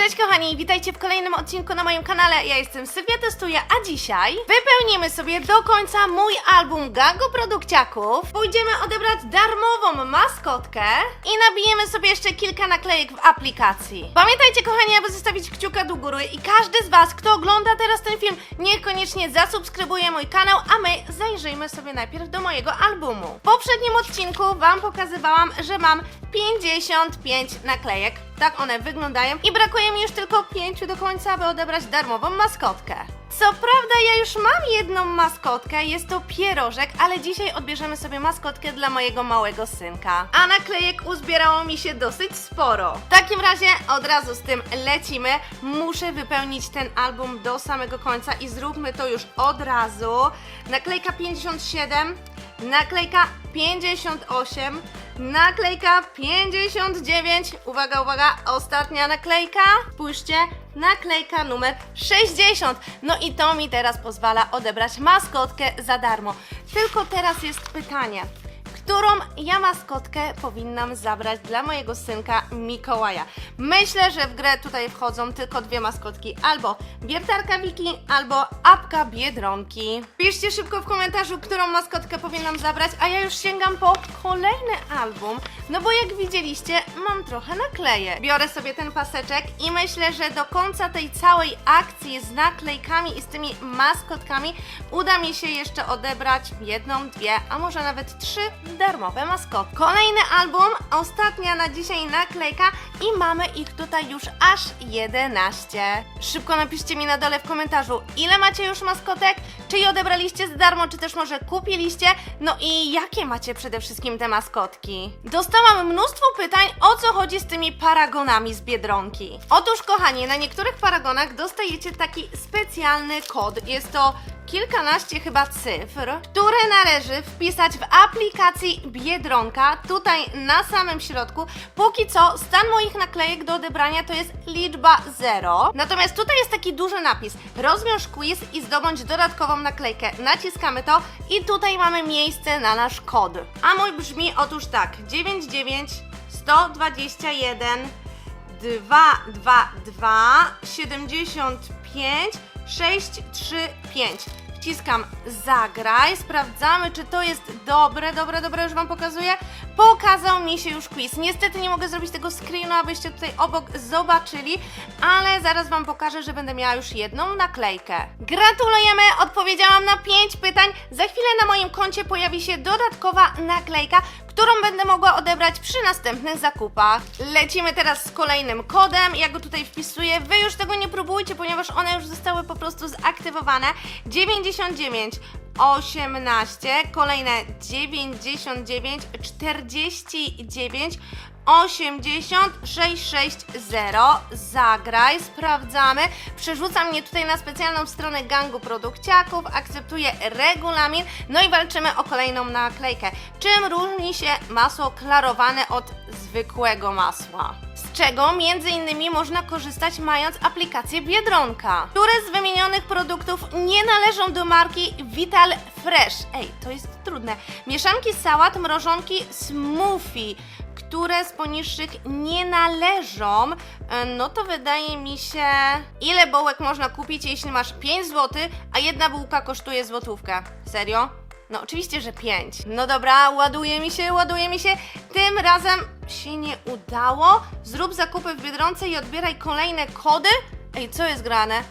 Cześć kochani, witajcie w kolejnym odcinku na moim kanale. Ja jestem Sylwia Testuję, a dzisiaj wypełnimy sobie do końca mój album Gangu Produkciaków. Pójdziemy odebrać darmową maskotkę i nabijemy sobie jeszcze kilka naklejek w aplikacji. Pamiętajcie kochani, aby zostawić kciuka do góry i każdy z Was, kto ogląda teraz ten film, niech koniecznie zasubskrybuje mój kanał, a my zajrzyjmy sobie najpierw do mojego albumu. W poprzednim odcinku Wam pokazywałam, że mam 55 naklejek. Tak one wyglądają i brakuje mi już tylko 5 do końca, aby odebrać darmową maskotkę. Co prawda ja już mam jedną maskotkę, jest to pierożek, ale dzisiaj odbierzemy sobie maskotkę dla mojego małego synka. A naklejek uzbierało mi się dosyć sporo. W takim razie od razu z tym lecimy. Muszę wypełnić ten album do samego końca i zróbmy to już od razu. Naklejka 57, naklejka 58, naklejka 59, uwaga, uwaga, ostatnia naklejka, spójrzcie, naklejka numer 60. No i to mi teraz pozwala odebrać maskotkę za darmo. Tylko teraz jest pytanie. Którą ja maskotkę powinnam zabrać dla mojego synka Mikołaja? Myślę, że w grę tutaj wchodzą tylko dwie maskotki, albo wiertarka Wiki, albo apka Biedronki. Piszcie szybko w komentarzu, którą maskotkę powinnam zabrać, a ja już sięgam po kolejny album, no bo jak widzieliście, mam trochę naklejek. Biorę sobie ten paseczek i myślę, że do końca tej całej akcji z naklejkami i z tymi maskotkami uda mi się jeszcze odebrać jedną, dwie, a może nawet trzy darmowe maskotki. Kolejny album, ostatnia na dzisiaj naklejka i mamy ich tutaj już aż 11. Szybko napiszcie mi na dole w komentarzu, ile macie już maskotek, czy je odebraliście za darmo, czy też może kupiliście, no i jakie macie przede wszystkim te maskotki. Dostałam mnóstwo pytań, o co chodzi z tymi paragonami z Biedronki. Otóż kochani, na niektórych paragonach dostajecie taki specjalny kod, jest to kilkanaście chyba cyfr, które należy wpisać w aplikacji Biedronka, tutaj na samym środku. Póki co stan moich naklejek do odebrania to jest liczba 0. Natomiast tutaj jest taki duży napis. Rozwiąż quiz i zdobądź dodatkową naklejkę. Naciskamy to i tutaj mamy miejsce na nasz kod. A mój brzmi otóż tak: 99 121 222 75 635. Wciskam zagraj, sprawdzamy czy to jest dobre, dobre, dobre, już Wam pokazuję. Pokazał mi się już quiz. Niestety nie mogę zrobić tego screenu, abyście tutaj obok zobaczyli, ale zaraz Wam pokażę, że będę miała już jedną naklejkę. Gratulujemy, odpowiedziałam na 5 pytań. Za chwilę na moim koncie pojawi się dodatkowa naklejka, którą będę mogła odebrać przy następnych zakupach. Lecimy teraz z kolejnym kodem. Ja go tutaj wpisuję. Wy już tego nie próbujcie, ponieważ one już zostały po prostu zaktywowane. 99 18, kolejne 99, 49, 80, 660, zagraj, sprawdzamy. Przerzuca mnie tutaj na specjalną stronę gangu produkciaków, akceptuję regulamin, no i walczymy o kolejną naklejkę. Czym różni się masło klarowane od zwykłego masła? Z czego między innymi można korzystać mając aplikację Biedronka, które z wymienionych produktów nie należą do marki Vital Fresh. Ej, to jest trudne. Mieszanki sałat, mrożonki, smoothie które z poniższych nie należą, e, no to wydaje mi się. Ile bułek można kupić, jeśli masz 5 zł, a jedna bułka kosztuje złotówkę? Serio? No oczywiście, że 5. No dobra, ładuje mi się, ładuje mi się. Tym razem się nie udało. Zrób zakupy w Biedronce i odbieraj kolejne kody. Ej, co jest grane?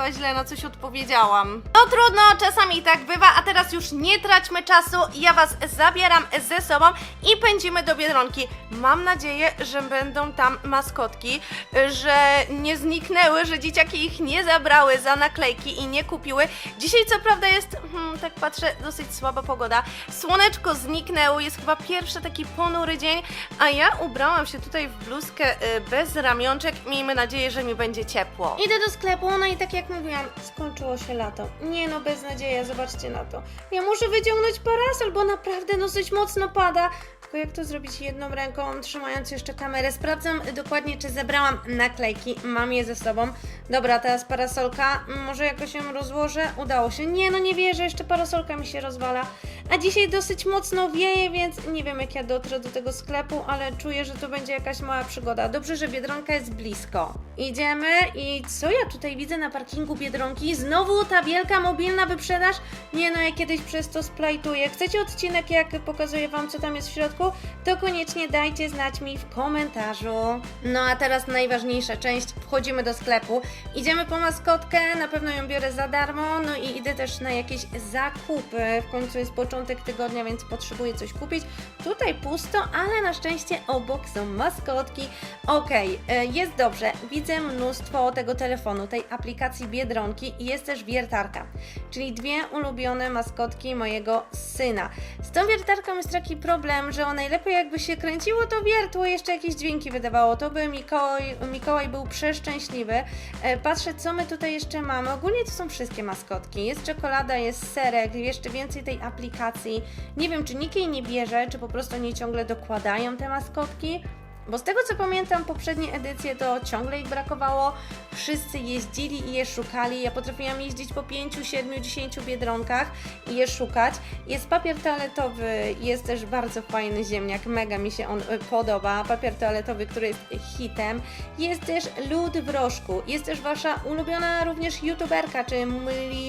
Chyba źle na coś odpowiedziałam. No trudno, czasami tak bywa, a teraz już nie traćmy czasu. Ja Was zabieram ze sobą i pędzimy do Biedronki. Mam nadzieję, że będą tam maskotki, że nie zniknęły, że dzieciaki ich nie zabrały za naklejki i nie kupiły. Dzisiaj co prawda jest, hmm, tak patrzę, dosyć słaba pogoda. Słoneczko zniknęło, jest chyba pierwszy taki ponury dzień, a ja ubrałam się tutaj w bluzkę y, bez ramionczek. Miejmy nadzieję, że mi będzie ciepło. Idę do sklepu, no i tak jak mówiłam, skończyło się lato. Nie no, beznadzieja, zobaczcie na to. Ja muszę wyciągnąć parasol, bo naprawdę dosyć mocno pada. Tylko jak to zrobić jedną ręką, trzymając jeszcze kamerę? Sprawdzam dokładnie, czy zebrałam naklejki. Mam je ze sobą. Dobra, teraz parasolka. Może jakoś ją rozłożę? Udało się. Nie, no nie wierzę, jeszcze parasolka mi się rozwala. A dzisiaj dosyć mocno wieje, więc nie wiem, jak ja dotrę do tego sklepu, ale czuję, że to będzie jakaś mała przygoda. Dobrze, że Biedronka jest blisko. Idziemy i co ja tutaj widzę na parkingu Biedronki? Znowu ta wielka mobilna wyprzedaż? Nie no, ja kiedyś przez to splajtuję. Chcecie odcinek, jak pokazuję Wam, co tam jest w środku? To koniecznie dajcie znać mi w komentarzu. No a teraz najważniejsza część. Wchodzimy do sklepu. Idziemy po maskotkę, na pewno ją biorę za darmo, no i idę też na jakieś zakupy. W końcu jest początek tygodnia, więc potrzebuję coś kupić. Tutaj pusto, ale na szczęście obok są maskotki. Okej, e, jest dobrze. Widzę mnóstwo tego telefonu, tej aplikacji Biedronki i jest też wiertarka, czyli dwie ulubione maskotki mojego syna. Z tą wiertarką jest taki problem, że najlepiej jakby się kręciło to wiertło, jeszcze jakieś dźwięki wydawało, to by Mikołaj, Mikołaj był przeszczęśliwy. E, Patrzę, co my tutaj jeszcze mamy. Ogólnie to są wszystkie maskotki. Jest czekolada, jest serek, jeszcze więcej tej aplikacji. Nie wiem, czy nikt jej nie bierze, czy po prostu nie ciągle dokładają te maskotki. Bo z tego co pamiętam, poprzednie edycje to ciągle ich brakowało. Wszyscy jeździli i je szukali. Ja potrafiłam jeździć po 5, 7, 10 biedronkach i je szukać. Jest papier toaletowy, jest też bardzo fajny ziemniak, mega mi się on y, podoba. Papier toaletowy, który jest hitem. Jest też lód w rożku. Jest też wasza ulubiona również youtuberka, czyli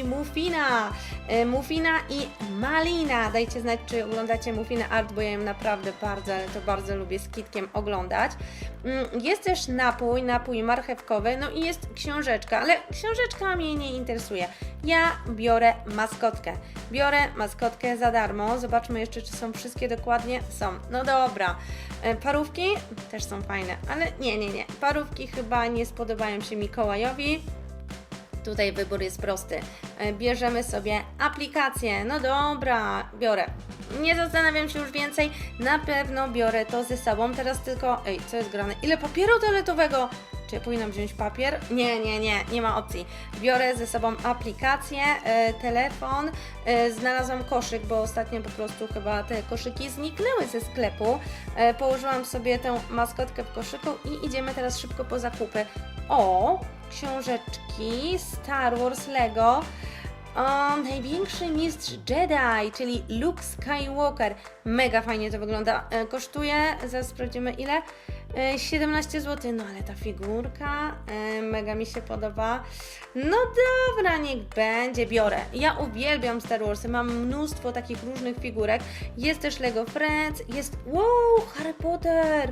Mufina. Y, Mufina i Malina. Dajcie znać, czy oglądacie Mufina Art, bo ja ją naprawdę bardzo, ale to bardzo lubię z kitkiem oglądać. Mm, Jest też napój, napój marchewkowy, no i jest książeczka, ale książeczka mnie nie interesuje. Ja biorę maskotkę. Biorę maskotkę za darmo. Zobaczmy jeszcze, czy są wszystkie dokładnie. Są. No dobra. E, Parówki też są fajne, ale nie, nie, nie. Parówki chyba nie spodobają się Mikołajowi. Tutaj wybór jest prosty. E, Bierzemy sobie aplikację. No dobra, biorę. Nie zastanawiam się już więcej. Na pewno biorę to ze sobą. Teraz tylko. Ej, co jest grane? Ile papieru toaletowego? Czy ja powinnam wziąć papier? Nie, nie, nie, nie ma opcji. Biorę ze sobą aplikację, e, telefon, e, znalazłam koszyk, bo ostatnio po prostu chyba te koszyki zniknęły ze sklepu. E, położyłam sobie tę maskotkę w koszyku i idziemy teraz szybko po zakupy. O, książeczki Star Wars Lego. O, największy mistrz Jedi, czyli Luke Skywalker. Mega fajnie to wygląda. Kosztuje, zaraz sprawdzimy ile. E, 17 zł, no ale ta figurka e, mega mi się podoba. No dobra, niech będzie, biorę. Ja uwielbiam Star Warsy, mam mnóstwo takich różnych figurek. Jest też Lego Friends, jest. Wow, Harry Potter!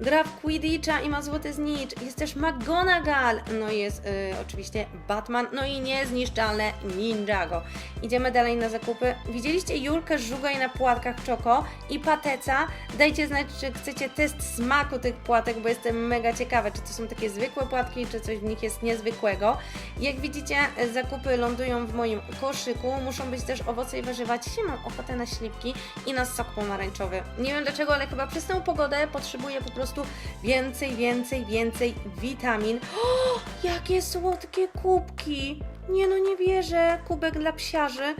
Gra w Quidditcha i ma złoty znicz. Jest też McGonagall. No i jest y, oczywiście Batman. No i niezniszczalne Ninjago. Idziemy dalej na zakupy. Widzieliście Julkę Żugaj na płatkach Czoko i Pateca? Dajcie znać, czy chcecie test smaku tych płatek, bo jestem mega ciekawa, czy to są takie zwykłe płatki, czy coś w nich jest niezwykłego. Jak widzicie, zakupy lądują w moim koszyku. Muszą być też owoce i warzywa. Dzisiaj mam ochotę na śliwki i na sok pomarańczowy. Nie wiem dlaczego, ale chyba przez tę pogodę potrzebuję po prostu więcej, więcej, więcej witamin. O, jakie słodkie kubki! Nie no, nie wierzę. Kubek dla psiarzy.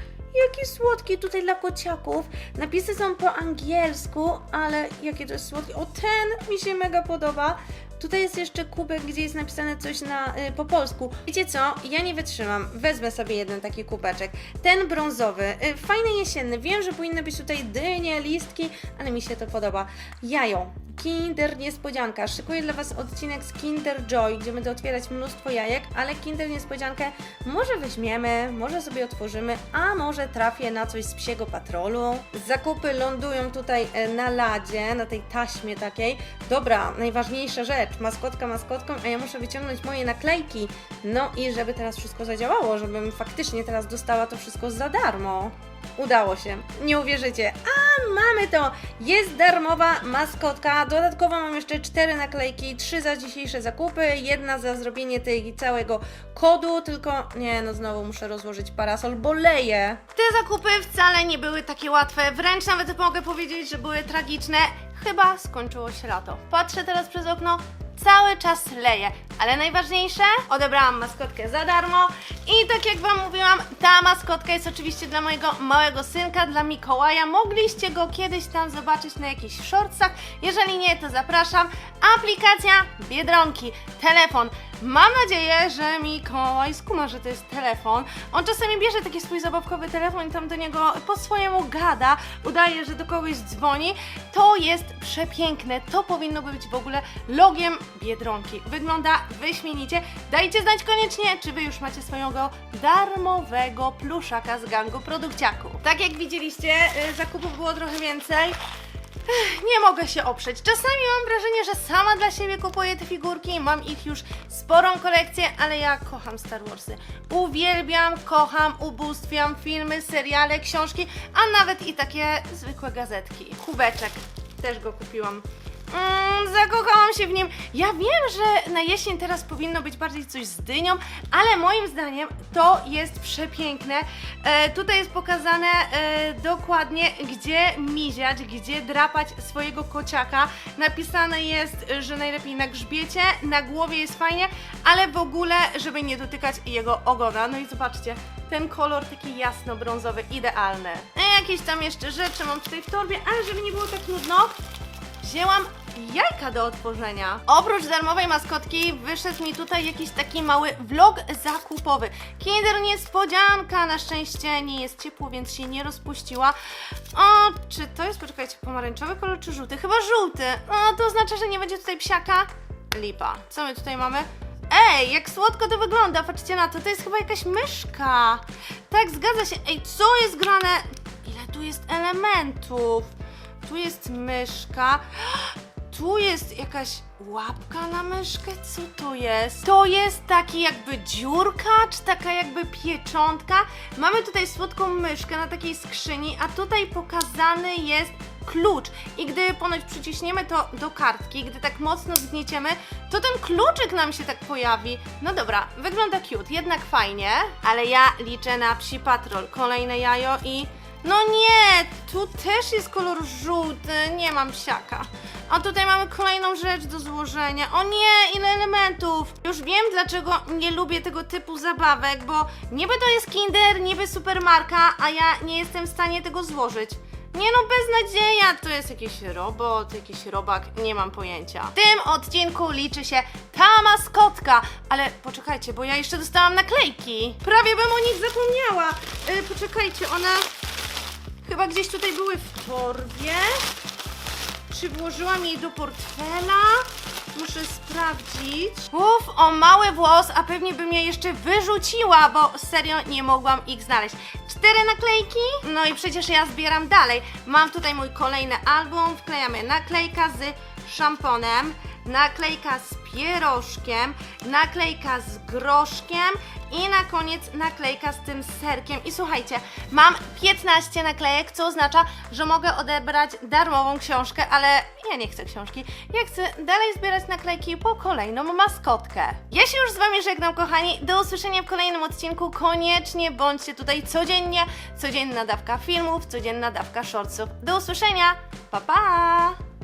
Jaki słodki tutaj dla kociaków. Napisy są po angielsku, ale jakie to jest słodkie. O, ten mi się mega podoba. Tutaj jest jeszcze kubek, gdzie jest napisane coś na, y, po polsku. Wiecie co? Ja nie wytrzymam. Wezmę sobie jeden taki kubeczek. Ten brązowy, y, fajny jesienny. Wiem, że powinny być tutaj dynie, listki, ale mi się to podoba. Jajo. Kinder Niespodzianka. Szykuję dla Was odcinek z Kinder Joy, gdzie będę otwierać mnóstwo jajek, ale Kinder Niespodziankę może weźmiemy, może sobie otworzymy, a może trafię na coś z psiego patrolu. Zakupy lądują tutaj e, na ladzie, na tej taśmie takiej. Dobra, najważniejsza rzecz, maskotka maskotką, a ja muszę wyciągnąć moje naklejki. No i żeby teraz wszystko zadziałało, żebym faktycznie teraz dostała to wszystko za darmo. Udało się, nie uwierzycie. A mamy to! Jest darmowa maskotka. Dodatkowo mam jeszcze cztery naklejki, trzy za dzisiejsze zakupy, jedna za zrobienie tej całego kodu, tylko nie, no znowu muszę rozłożyć parasol, bo leję. Te zakupy wcale nie były takie łatwe, wręcz nawet mogę powiedzieć, że były tragiczne. Chyba skończyło się lato. Patrzę teraz przez okno, cały czas leje. Ale najważniejsze, odebrałam maskotkę za darmo i tak jak Wam mówiłam, ta maskotka jest oczywiście dla mojego małego synka, dla Mikołaja. Mogliście go kiedyś tam zobaczyć na jakichś shortsach. Jeżeli nie, to zapraszam. Aplikacja Biedronki, telefon. Mam nadzieję, że Mikołaj skuma, że to jest telefon. On czasami bierze taki swój zabawkowy telefon i tam do niego po swojemu gada, udaje, że do kogoś dzwoni. To jest przepiękne. To powinno być w ogóle logiem Biedronki. Wygląda wyśmienicie. Dajcie znać koniecznie, czy Wy już macie swojego darmowego pluszaka z gangu produkciaków. Tak jak widzieliście, y, zakupów było trochę więcej. Nie mogę się oprzeć. Czasami mam wrażenie, że sama dla siebie kupuję te figurki. Mam ich już sporą kolekcję, ale ja kocham Star Warsy. Uwielbiam, kocham, ubóstwiam filmy, seriale, książki, a nawet i takie zwykłe gazetki. Kubeczek też go kupiłam. Mm, zakochałam się w nim. Ja wiem, że na jesień teraz powinno być bardziej coś z dynią, ale moim zdaniem to jest przepiękne. E, tutaj jest pokazane e, dokładnie, gdzie miziać, gdzie drapać swojego kociaka. Napisane jest, że najlepiej na grzbiecie, na głowie jest fajnie, ale w ogóle, żeby nie dotykać jego ogona. No i zobaczcie, ten kolor taki jasno-brązowy, idealny. E, jakieś tam jeszcze rzeczy mam tutaj w torbie, ale żeby nie było tak nudno, wzięłam jajka do otworzenia. Oprócz darmowej maskotki wyszedł mi tutaj jakiś taki mały vlog zakupowy. Kinder niespodzianka, na szczęście nie jest ciepło, więc się nie rozpuściła. O, czy to jest, poczekajcie, pomarańczowy kolor czy żółty? Chyba żółty. O, to oznacza, że nie będzie tutaj psiaka. Lipa. Co my tutaj mamy? Ej, jak słodko to wygląda, patrzcie na to, to jest chyba jakaś myszka. Tak, zgadza się. Ej, co jest grane? Ile tu jest elementów? Tu jest myszka. Tu jest jakaś łapka na myszkę. Co to jest? To jest taki jakby dziurka, czy taka jakby pieczątka. Mamy tutaj słodką myszkę na takiej skrzyni, a tutaj pokazany jest klucz. I gdy ponoć przyciśniemy to do kartki, gdy tak mocno zgnieciemy, to ten kluczyk nam się tak pojawi. No dobra, wygląda cute, jednak fajnie, ale ja liczę na psi patrol. Kolejne jajo i no nie, tu też jest kolor żółty, nie mam psiaka. A tutaj mamy kolejną rzecz do złożenia. O nie, ile elementów! Już wiem, dlaczego nie lubię tego typu zabawek, bo niby to jest Kinder, niby supermarka, a ja nie jestem w stanie tego złożyć. Nie no, beznadzieja, to jest jakiś robot, jakiś robak, nie mam pojęcia. W tym odcinku liczy się ta maskotka, ale poczekajcie, bo ja jeszcze dostałam naklejki. Prawie bym o nich zapomniała. Yy, poczekajcie, one chyba gdzieś tutaj były w torbie. Czy włożyłam jej do portfela? Muszę sprawdzić. Uff, o mały włos, a pewnie bym je jeszcze wyrzuciła, bo serio nie mogłam ich znaleźć. Cztery naklejki? No i przecież ja zbieram dalej. Mam tutaj mój kolejny album, wklejamy naklejka z szamponem, naklejka z pierożkiem, naklejka z groszkiem i na koniec naklejka z tym serkiem. I słuchajcie, mam 15 naklejek, co oznacza, że mogę odebrać darmową książkę, ale ja nie chcę książki. Ja chcę dalej zbierać naklejki po kolejną maskotkę. Ja się już z Wami żegnam, kochani. Do usłyszenia w kolejnym odcinku. Koniecznie bądźcie tutaj codziennie. Codzienna dawka filmów, codzienna dawka shortsów. Do usłyszenia. Pa, pa!